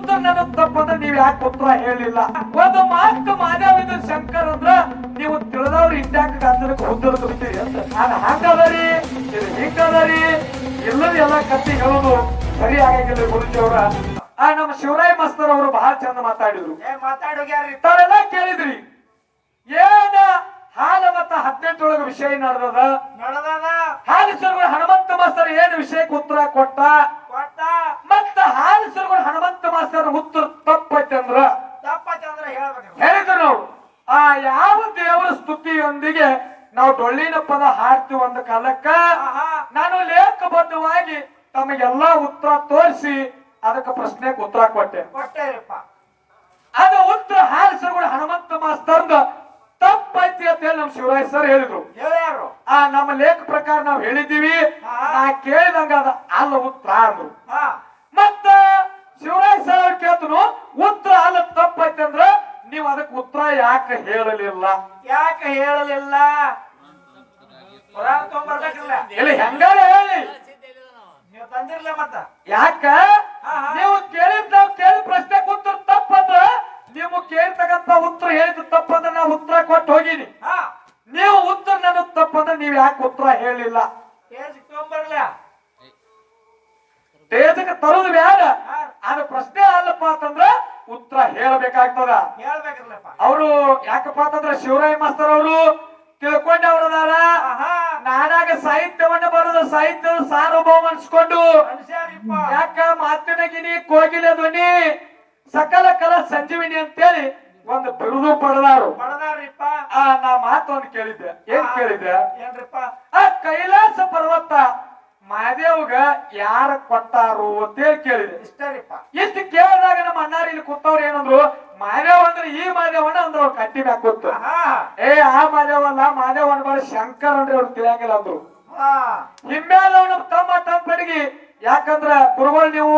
ಉತ್ತರ ತಪ್ಪದ ತಪ್ಪಂದ್ರೆ ನೀವ್ ಯಾಕೆ ಉತ್ತರ ಹೇಳಿಲ್ಲ? ಒಂದು ಮಾತು ಮಾನವಿದ ಶಂಕರ್ ಅಂದ್ರ ನೀವು ತಿಳಿದವ್ರು ಇಂಡ್ಯಾಕ ಅಂತ ಉತ್ತರ ಕೊಡ್ತೀರಿ ಅಂತ. ನಾನು ಹಂಗದರಿ ಇದು ಹಿಂಗದರಿ ಎಲ್ಲರೂ ಎಲ್ಲ ಕತ್ತಿ ಹೇಳೋದು ಸರಿ ಆಗಂಗಿಲ್ಲ ಗುರುಜಿಯವರ ಆ ನಮ್ಮ ಶಿವರಾಯ್ ಮಾಸ್ತರ್ ಅವರು ಬಹಳ ಚಂದ ಮಾತಾಡಿದ್ರು. ತಾವೆಲ್ಲ ಕೇಳಿದ್ರಿ. ಏನ ಹಾಲ ಮತ್ತ ಹದಿನೆಂಟೊಳಗ ವಿಷಯ ನಡೆದದ? ನಡೆದದ? ಹಾಲು ಹನುಮಂತ ಮಾಸ್ತರ್ ಏನ್ ವಿಷಯಕ್ಕೆ ಉತ್ತರ ಕೊಟ್ಟ? ಕೊಟ್ಟ ಮತ್ತ ಹಾಲು ಸರ್ಗಳು ಹನುಮಂತ ಮಾಸ್ತರ್ ಉತ್ತರ ತಪ್ಪೈತೆ ಅಂದ್ರ ತಪ್ಪತ್ತಂದ್ರ ಹೇಳ್ಬೇಕು ಹೇಳಿದ್ರು ನಾವು ಆ ಯಾವ ದೇವರ ಸ್ತುತಿಯೊಂದಿಗೆ ನಾವು ಡೊಳ್ಳಿನ ಪದ ಹಾಡ್ತೀವಿ ಒಂದು ಕಾಲಕ್ಕ ಆಹಾ ನಾನು ಲೇಖಬದ್ಧವಾಗಿ ತಮಗೆಲ್ಲಾ ಉತ್ತರ ತೋರಿಸಿ ಅದಕ್ಕೆ ಪ್ರಶ್ನೆಗೆ ಉತ್ತರ ಕೊಟ್ಟೆ. ಕೊಟ್ಟೇರಿಪ್ಪ. ಅದು ಉತ್ತರ ಹಾಲು ಸರ್ಗಳು ಹನುಮಂತ ಮಾಸ್ತರ್ದ ತಪ್ಪೈತಿ ಅಂತ ಹೇಳಿ ನಮ್ಮ ಶಿವರಾಜ್ ಸರ್ ಹೇಳಿದ್ರು. ಹೇಳ್ಯಾರು. ಆ ನಮ್ಮ ಲೇಖ ಪ್ರಕಾರ ನಾವು ಹೇಳಿದ್ದೀವಿ. ನಾ ಕೇಳಿದಂಗ ಅದ ಅಲ್ಲ ಉತ್ತರ ಅಂದ್ರು. ಹಾ. ಮತ್ತ ಶಿವರಾಜ್ ಸರ್ ಅವ್ರು ಕೇಳ್ತನು ಉತ್ತರ ಅಲ್ಲ ತಪ್ಪೈತಿ ಅಂದ್ರ ನೀವು ಅದಕ್ಕೆ ಉತ್ತರ ಯಾಕೆ ಹೇಳಲಿಲ್ಲ? ಯಾಕೆ ಹೇಳಲಿಲ್ಲ? ಹೆಂಗಾರ ಹೇಳಿ? ಯಾಕ. ನೀವು ಕೇಳಿದ ನಾವು ಕೇಳಿದ ಪ್ರಶ್ನೆ ಉತ್ತರ ತಪ್ಪಂದ್ರ ನೀವು ಕೇಳ್ತಕ್ಕಂತ ಉತ್ತರ ಹೇಳಿದ ತಪ್ಪಂದ್ರ ನಾ ಉತ್ತರ ಕೊಟ್ಟು ಹೋಗಿನಿ. ನೀವು ಉತ್ತರ ನನ್ನ ತಪ್ಪಂದ್ರೆ ನೀವ್ ಯಾಕೆ ಉತ್ತರ ಹೇಳಿಲ್ಲ? ಏಜ್ ತರೋದು ಬೇಡ. ಅದು ಪ್ರಶ್ನೆ ಅಲ್ಲಪ್ಪ ಅಂತಂದ್ರ ಉತ್ತರ ಹೇಳಬೇಕಾಗ್ತದ. ಅವರು ಯಾಕಪ್ಪ ಅಂತಂದ್ರ ಶಿವರಾಯ ಮಾಸ್ತರ್ ಅವರು ತಿಳ್ಕೊಂಡವ್ರದಾರ? ಹಾ ನಾಡಾಗ ಸಾಹಿತ್ಯವನ್ನ ಬರೆದ ಸಾಹಿತ್ಯದ ಸಾರ್ವಭೌಮ ಅನ್ಸ್ಕೊಂಡು ಯಾಕ ಮಾತಿನ ಗಿನಿ ಕೋಗಿಲೆ ಧ್ವನಿ ಸಕಲ ಕಲ ಸಂಜೀವಿನಿ ಅಂತೇಳಿ ಒಂದು ಬಿರುದು ಪಡೆದಾರು. ಆ ನಾ ಮಾತು ಒಂದು ಕೇಳಿದ್ದೆ. ಏನ್ ಕೇಳಿದ್ದೆ? ಏನ್ರಿಪ್ಪ? ಆ ಕೈಲಾಸ ಪರ್ವತ ಮಹಾದೇವ್ಗ ಯಾರ ಕೊಟ್ಟಾರು ಅಂತೇಳಿ ಕೇಳಿದೆ. ಇಷ್ಟರಿಪ್ಪ. ಇಷ್ಟು ಕೇಳಿದಾಗ ನಮ್ಮ ಅಣ್ಣಾರ ಇಲ್ಲಿ ಕೂತವ್ರು ಏನಂದ್ರು ಮಾದೇವ್ ಅಂದ್ರೆ ಈ ಮಾದೇವನ ಅಂದ್ರೆ ಅವ್ರು ಕಟ್ಟಿ ಮ್ಯಾಕ್ ಕೂತು. ಏ ಆ ಮಾದೇವಲ್ಲ ಮಾದೇವ್ ಬಾಳ ಶಂಕರ್ ಅಂದ್ರೆ ಅವ್ರು ತಿಳಿಯಂಗಿಲ್ಲ ಅಂದ್ರು. ಹಾ. ಹಿಮ್ಮೇಲೆ ಅವನ ತಮ್ಮ ತಮ್ಮ ಪಡಿಗೆ ಯಾಕಂದ್ರ ಗುರುಗಳು ನೀವು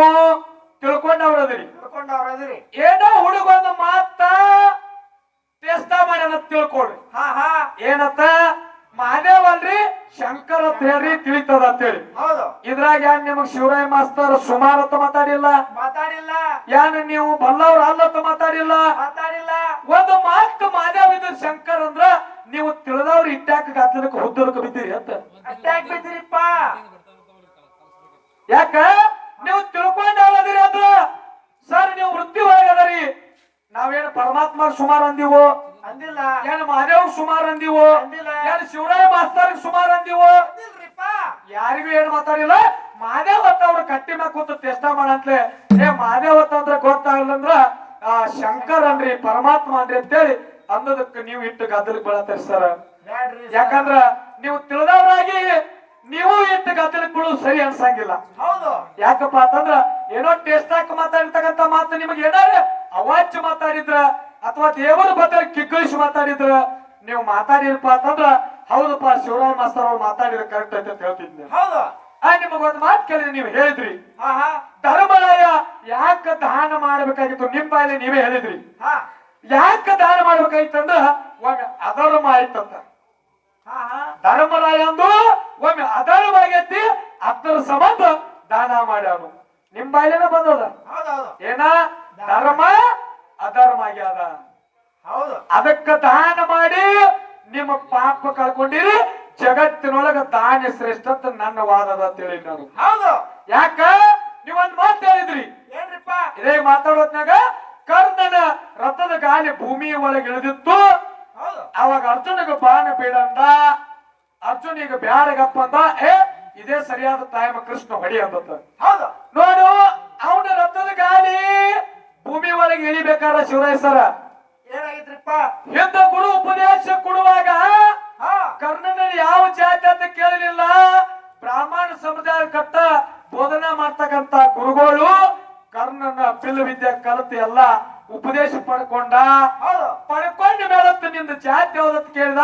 ತಿಳ್ಕೊಂಡವ್ರದ್ರಿ ತಿಳ್ಕೊಂಡವ್ರದಿರಿ ಏನೋ ಹುಡುಗೊಂದು ಮಾತ ಟೇಸ್ಟ ಮಾಡ್ಯಾನ ತಿಳ್ಕೊಳ್ರಿ. ಹಾ ಹಾ. ಏನತ್ತ ಮಾದೇವ್ ಅಲ್ರಿ ಶಂಕರ್ ಅಂತ ಹೇಳ್ರಿ ತಿಳಿತದ ಅಂತೇಳಿ. ಹೌದು. ಇದ್ರಾಗ ಯಾನ್ ನಿಮಗ್ ಶಿವರಾಯ ಮಾಸ್ತರ್ ಸುಮಾರ್ ಅಂತ ಮಾತಾಡಿಲ್ಲ? ಮಾತಾಡಿಲ್ಲ. ಯಾನ್ ನೀವು ಬಲ್ಲವ್ರ ಅಲ್ಲತ್ತ ಮಾತಾಡಿಲ್ಲ? ಮಾತಾಡಿಲ್ಲ. ಒಂದು ಮಾತು ಮಾದೇವ್ ಇದ್ರ ಶಂಕರ್ ಅಂದ್ರ ನೀವು ತಿಳಿದವ್ರ ಇಟ್ಟಾಕ ಗಾತ್ರಕ್ಕೆ ಹುದ್ದಲಕ್ಕೆ ಬಿದ್ದೀರಿ ಅಂತ. ಅಟ್ಯಾಕ್ ಬಿದ್ದೀರಿಪ್ಪ. ಯಾಕ? ನೀವು ತಿಳ್ಕೊಂಡ್ರಿ ಅಂದ್ರ ಸರ್ ನೀವು ವೃತ್ತಿ ಒಳಗದರಿ ನಾವೇನು ಪರಮಾತ್ಮ ಸುಮಾರು ಅಂದಿವೋ? ಅಂದಿಲ್ಲ. ಏನ್ ಮಹಾದೇವ್ ಸುಮಾರು ಅಂದಿವೋ? ಅಂದಿಲ್ಲ. ಏನ್ ಶಿವರಾಯ ಮಾಸ್ತರ್ ಸುಮಾರು ಅಂದಿವೋ? ಯಾರಿಗೂ ಏನ್ ಮಾತಾಡಿಲ್ಲ? ಮಹಾದೇವ್ ಅಂತ ಅವ್ರು ಕಟ್ಟಿ ಮ್ಯಾಗ ಕೂತು ಟೆಸ್ಟ ಮಾಡಂತ್ಲೆ. ಏ ಮಹಾದೇವ್ ಅಂತ ಅಂದ್ರೆ ಗೊತ್ತಾಗಲ್ಲ ಅಂದ್ರ ಆ ಶಂಕರ್ ಅನ್ರಿ ಪರಮಾತ್ಮ ಅನ್ರಿ ಅಂತೇಳಿ ಅನ್ನೋದಕ್ಕೆ ನೀವು ಇಟ್ಟು ಗದ್ದಲಕ್ಕೆ ಬೆಳತೀರಿ ಸರ್. ಯಾಕಂದ್ರ ನೀವು ತಿಳಿದವರಾಗಿ ನೀವು ಇಟ್ಟು ಗದ್ದಲಕ್ಕೆ ಬೀಳೋದು ಸರಿ ಅನ್ಸಂಗಿಲ್ಲ. ಹೌದು. ಯಾಕಪ್ಪ ಅಂತಂದ್ರ ಏನೋ ಟೇಸ್ಟ್ ಹಾಕಿ ಮಾತಾಡಿರ್ತಕ್ಕಂತ ಮಾತು ನಿಮಗೆ ಏನಾರ ಅವಾಚ್ಯ ಮಾತಾಡಿದ್ರ ಅಥವಾ ದೇವರ ಬದಲು ಕಿಗ್ಗಳಿಸಿ ಮಾತಾಡಿದ್ರ ನೀವು ಮಾತಾಡಿರಪ್ಪ ಅಂತಂದ್ರ ಹೌದಪ್ಪ ಶಿವರಾಮ್ ಮಾಸ್ತರ್ ಅವ್ರು ಮಾತಾಡಿದ್ರೆ ಕರೆಕ್ಟ್ ಐತೆ ಅಂತ ಹೇಳ್ತಿದ್ನಿ. ಹೌದಾ. ಆ ನಿಮಗೊಂದು ಮಾತು ಕೇಳಿದ್ರೆ ನೀವು ಹೇಳಿದ್ರಿ. ಧರ್ಮರಾಯ ಯಾಕ ದಾನ ಮಾಡ್ಬೇಕಾಗಿತ್ತು? ನಿಮ್ ಬಾಯಲ್ಲಿ ನೀವೇ ಹೇಳಿದ್ರಿ. ಯಾಕ ದಾನ ಮಾಡ್ಬೇಕಾಗಿತ್ತಂದ್ರ ಒಮ್ಮೆ ಅಧರ್ಮ ಆಯ್ತಂತ. ಧರ್ಮರಾಯ ಅಂದು ಒಮ್ಮೆ ಅಧರ್ಮ ಆಗೈತಿ ಅದರ ಸಂಬಂಧ ದಾನ ಮಾಡ್ಯಾನು. ನಿಮ್ ಬಾಯಿಲೇನ ಬಂದದ? ಏನ? ಧರ್ಮ ಅಧರ್ಮ ಆಗ್ಯದ ಹೌದು. ಅದಕ್ಕ ದಾನ ಮಾಡಿ ನಿಮ್ಮ ಪಾಪ ಕಳ್ಕೊಂಡಿರಿ ಜಗತ್ತಿನೊಳಗ ದಾನ ಶ್ರೇಷ್ಠ ಅಂತ ನನ್ನ ವಾದದ ಅಂತೇಳಿ ನಾನು. ಹೌದು. ಯಾಕ? ನೀವೊಂದ್ ಮಾತು ಹೇಳಿದ್ರಿ. ಏನ್ರಿಪ್ಪ? ಇದೇ ಮಾತಾಡೋದ್ನಾಗ ಕರ್ಣನ ರಥದ ಗಾಳಿ ಭೂಮಿ ಒಳಗೆ ಇಳಿದಿತ್ತು. ಅವಾಗ ಅರ್ಜುನಿಗೆ ಬಾಣ ಬೀಡಂದ ಈಗ ಬ್ಯಾಡಗಪ್ಪ ಅಂದ. ಏ ಇದೇ ಸರಿಯಾದ ಟೈಮ್ ಕೃಷ್ಣ ಹೊಡಿ ಅಂತ ಹೌದು. ನೋಡು ಗಾಲಿ ಭೂಮಿ ಇಳಿಬೇಕಾದ್ರೆ ಇಳಿಬೇಕಾರ ಶಿವರಾಯ ಸರ? ಏನಾಗಿದ್ರಿಪ್ಪ? ಗುರು ಉಪದೇಶ ಕೊಡುವಾಗ ಕರ್ಣನ ಯಾವ ಜಾತಿ ಅಂತ ಕೇಳಲಿಲ್ಲ. ಬ್ರಾಹ್ಮಣ ಸಮುದಾಯ ಕಟ್ಟ ಬೋಧನೆ ಮಾಡ್ತಕ್ಕಂತ ಗುರುಗಳು ಕರ್ಣನ ಪಿಲ್ ವಿದ್ಯೆ ಕಲಿತು ಎಲ್ಲ ಉಪದೇಶ ಪಡ್ಕೊಂಡ. ಪಡ್ಕೊಂಡು ಪಡ್ಕೊಂಡ ಮೇಲತ್ತು ನಿಂದ ಜಾತಿ ಯಾವ್ದಂತ ಕೇಳಿದ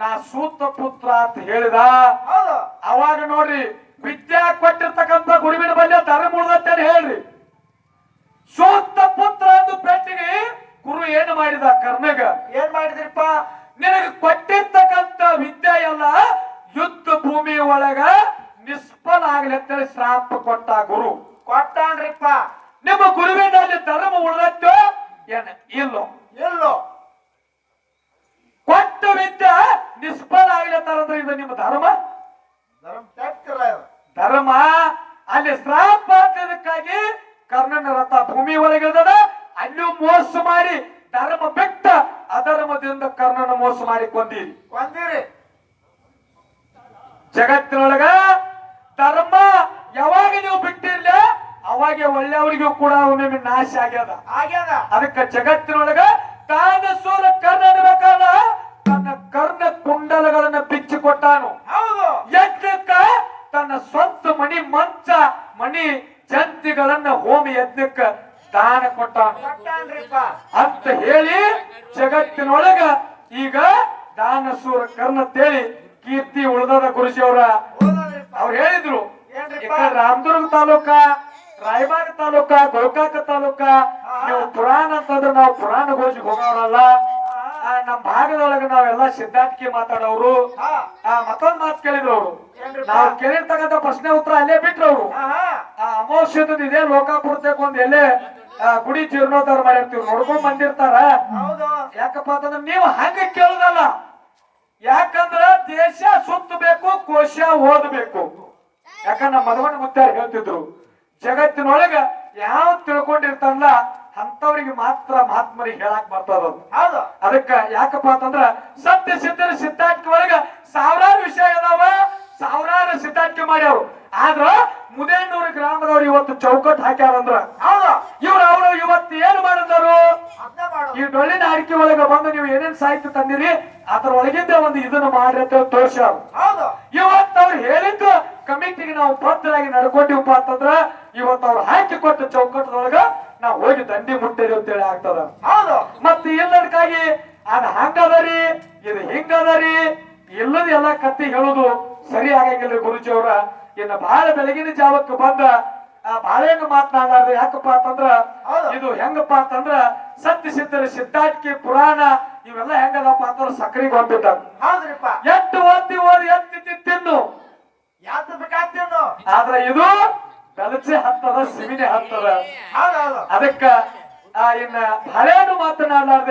ನಾ ಸೂತ ಪುತ್ರ ಅಂತ ಹೇಳಿದ. ಅವಾಗ ನೋಡ್ರಿ ವಿದ್ಯಾ ಕೊಟ್ಟಿರ್ತಕ್ಕಂಥ ಗುರುವಿನ ಬಲ್ಯ ತರ ಉಳ್ದತ್ತೇನೆ ಮಾಡಿದ ಕರ್ಣಗ ಏನ್ ಮಾಡಿದ್ರಿಪ್ಪ? ನಿನಗೆ ಕೊಟ್ಟಿರ್ತಕ್ಕಂಥ ವಿದ್ಯೆ ಎಲ್ಲ ಯುದ್ಧ ಭೂಮಿ ಒಳಗ ನಿಷ್ಫಲ ಆಗ್ಲಿ ಅಂತೇಳಿ ಶ್ರಾಪ ಕೊಟ್ಟ ಗುರು. ಕೊಟ್ಟಾನ್ರಿಪ್ಪ. ನಿಮ್ಮ ಗುರುವಿನಲ್ಲಿ ಧರ್ಮ ಉಳಿದತ್ತು ಏನ? ಇಲ್ಲೋ. ಕೊಟ್ಟ ವಿದ್ಯಾ ನಿಷ್ಫಲ ಆಗ್ಲತ್ತಾರಂದ್ರೆ ಇದು ನಿಮ್ಮ ಧರ್ಮ? ಧರ್ಮ ಅಲ್ಲಿ ಶ್ರಾಪ ಹಾಕಿದಕ್ಕಾಗಿ ಕರ್ಣನ ರಥ ಭೂಮಿ ಒಳಗಿದ ಅಲ್ಲೂ ಮೋಸ ಮಾಡಿ ಧರ್ಮ ಬಿಟ್ಟ ಅಧರ್ಮದಿಂದ ಕರ್ಣನ ಮೋಸ ಮಾಡಿ ಕೊಂದಿರಿ ಕೊಂದಿರಿ ಜಗತ್ತಿನೊಳಗ ಧರ್ಮ ಯಾವಾಗ ನೀವು ಬಿಟ್ಟಿರ್ಲ ಅವಾಗ ಒಳ್ಳೆಯವರಿಗೂ ಕೂಡ ಒಮ್ಮೆ ನಾಶ ಆಗ್ಯದ. ಆಗ್ಯದ. ಅದಕ್ಕೆ ಜಗತ್ತಿನೊಳಗ ತಾನ ಸೂರ ಕರ್ಣ ತನ್ನ ಕರ್ಣ ಕುಂಡಲಗಳನ್ನ ಬಿಚ್ಚಿ ಕೊಟ್ಟಾನು. ಹೌದು. ಯಜ್ಞಕ್ಕ ತನ್ನ ಸ್ವಂತ ಮಣಿ ಮಂಚ ಮಣಿ ಜಂತಿಗಳನ್ನ ಹೋಮಿ ಯಜ್ಞಕ್ಕ ದಾನ ಕೊಟ್ಟ ಅಂತ ಹೇಳಿ ಜಗತ್ತಿನೊಳಗ ಈಗ ದಾನಸೂರ ಕರ್ಣ ಅಂತೇಳಿ ಕೀರ್ತಿ ಉಳಿದದ ಗುರುಜಿಯವರ. ಅವ್ರ ಅವ್ರು ಹೇಳಿದ್ರು ರಾಮದುರ್ಗ ತಾಲೂಕ ರಾಯಬಾಗ ತಾಲೂಕ ಗೋಕಾಕ ತಾಲೂಕ ನೀವು ಪುರಾಣ ಅಂತಂದ್ರೆ ನಾವು ಪುರಾಣ ಗುರುಜಿ ಹೋಗೋರಲ್ಲ. ಆ, ನಮ್ಮ ಭಾಗದೊಳಗ ನಾವೆಲ್ಲ ಸಿದ್ಧಾಂತಿಕೆ ಮಾತಾಡೋರು. ಮತ್ತೊಂದ್ ಮಾತು ಕೇಳಿದ್ರು ಅವರು. ನಾವು ಕೇಳಿರ್ತಕ್ಕಂಥ ಪ್ರಶ್ನೆ ಉತ್ತರ ಅಲ್ಲೇ ಬಿಟ್ರು ಅವರು. ಆ ಅಮಾವಾಸ್ಯದ ಇದೇ ಲೋಕಾಪುರಕ್ಕೆ ಒಂದ್ ಎಲ್ಲೆ ಗುಡಿ ಜೀರ್ಣೋದ್ಧಾರ ಮಾಡಿರ್ತೀವಿ ನೋಡ್ಕೊಂಡ್ ಬಂದಿರ್ತಾರ. ಹೌದು. ಯಾಕಪ್ಪ ಅಂತಂದ್ರೆ ನೀವು ಹಂಗ ಕೇಳುದಲ್ಲ. ಯಾಕಂದ್ರ ದೇಶ ಸುತ್ತಬೇಕು ಕೋಶ ಓದಬೇಕು. ಯಾಕಂದ್ರೆ ನಮ್ಮ ಮದವಣ್ಣ ಮುತ್ತಾರ ಹೇಳ್ತಿದ್ರು ಜಗತ್ತಿನೊಳಗ ಯಾವ ತಿಳ್ಕೊಂಡಿರ್ತಾರಲ್ಲ ಅಂತವ್ರಿಗೆ ಮಾತ್ರ ಮಹಾತ್ಮರಿಗೆ ಹೇಳಕ್ ಬರ್ತದ ಅದಕ್ಕ ಯಾಕಪ್ಪ ಅಂತಂದ್ರ ಸತ್ಯ ಸಿದ್ಧರ ಸಿದ್ಧಾಂತ ಒಳಗ ಸಾವಿರಾರು ವಿಷಯ ಅದಾವ ಸಾವಿರಾರು ಸಿದ್ಧಾಂತ ಮಾಡ್ಯಾವ ಆದ್ರ ಇವತ್ತು ಚೌಕಟ್ ಹಾಕ್ಯಾರಂದ್ರ. ಇವ್ರ ಅವರು ಇವತ್ತು ಏನ್ ಮಾಡಿದ್ರು? ಈ ಡೊಳ್ಳಿನ ಅಡಿಕೆ ಒಳಗ ಬಂದು ನೀವು ಏನೇನ್ ಸಾಹಿತ್ಯ ತಂದಿರಿ ಅದ್ರ ಒಳಗಿಂದ ಒಂದು ಇದನ್ನ ಮಾಡ್ರಿ ಅಂತ ತೋರ್ಸ ಇವತ್ತು ಅವ್ರು ಹೇಳಿದ್ದು ಕಮಿಟಿಗೆ ನಾವು ಬದ್ಧರಾಗಿ ನಡ್ಕೊಂಡಿವಪ್ಪ ಅಂತಂದ್ರ ಇವತ್ತು ಅವ್ರು ಹಾಕಿ ಕೊಟ್ಟ ಚೌಕಟ್ಟದೊಳಗ ನಾವು ಹೋಗಿ ದಂಡಿ ಮುಟ್ಟಿರಿ ಅಂತೇಳಿ ಆಗ್ತದ. ಹೌದು. ಮತ್ತೆ ಎಲ್ಲದಕ್ಕಾಗಿ ಅದ್ ಹಂಗದರಿ ಇದು ಹಿಂಗದರಿ ಇಲ್ಲದ ಎಲ್ಲಾ ಕತ್ತಿ ಹೇಳುದು ಸರಿ ಆಗಂಗಿಲ್ಲ ಗುರುಜಿ ಅವ್ರ ಇನ್ನ ಬಹಳ ಬೆಳಗಿನ ಜಾವಕ್ಕೆ ಬಂದ ಬಾಳೆಹಣ್ಣು ಮಾತನಾಡಾರ್ದು ಯಾಕಪ್ಪ ಅಂತಂದ್ರ. ಇದು ಹೆಂಗಪ್ಪ ಅಂತಂದ್ರ ಸತ್ಯ ಸಿದ್ಧರ ಸಿದ್ಧಾಟಿಕೆ ಪುರಾಣ ಇವೆಲ್ಲ ಹೆಂಗದಪ್ಪ ಅಂತಂದ್ರ ಸಕ್ರಿ ಗೊಂಬಿದ್ದ ಹೌದ್ರಿಪ್ಪ. ಎಟ್ಟು ಓದಿ ಓದಿ ಎತ್ತಿ ತಿನ್ನು. ಆದ್ರ ಇದು ಬೆಲಚೆ ಹತ್ತದ ಸಿಮಿನೆ ಹತ್ತದ. ಅದಕ್ಕ ಆ ಇನ್ನ ಬಾಳೆಹಣ್ಣು ಮಾತನಾಡಲಾರ್ದೆ